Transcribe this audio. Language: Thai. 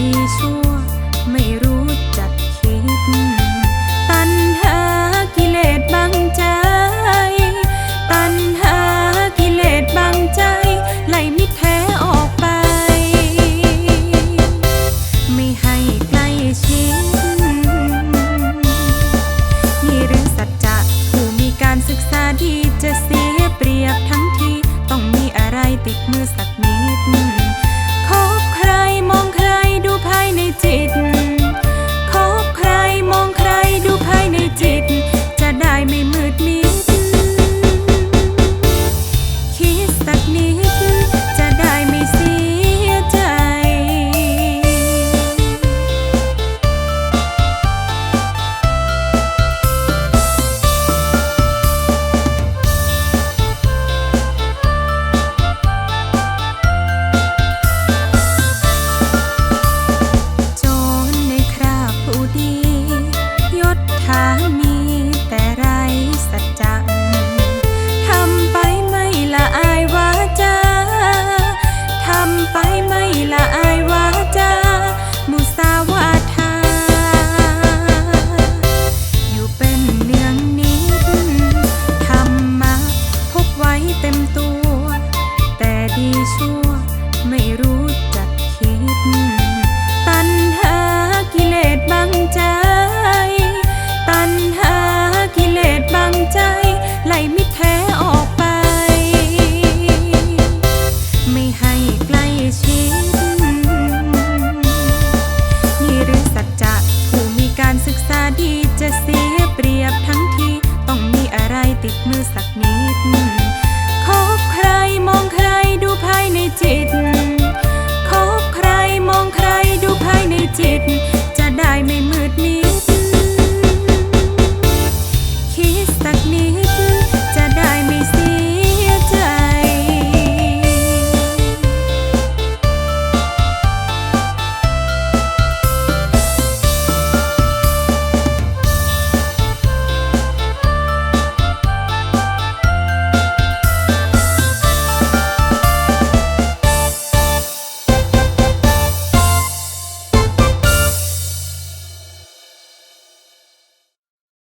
ที่ชั่วไม่รู้จักคิด ตัณหากิเลสบังใจ ตัณหากิเลสบังใจ ไลมิตรแท้ออกไป ไม่ให้ใกล้ชิด นี่หรือสัจรูมีการศึกษาดีจะเสียเปรียบทั้งทีต้องมีอะไรติดมือสักนิด did not ติดมือสักนิด คบใครมองใครดูภายในจิต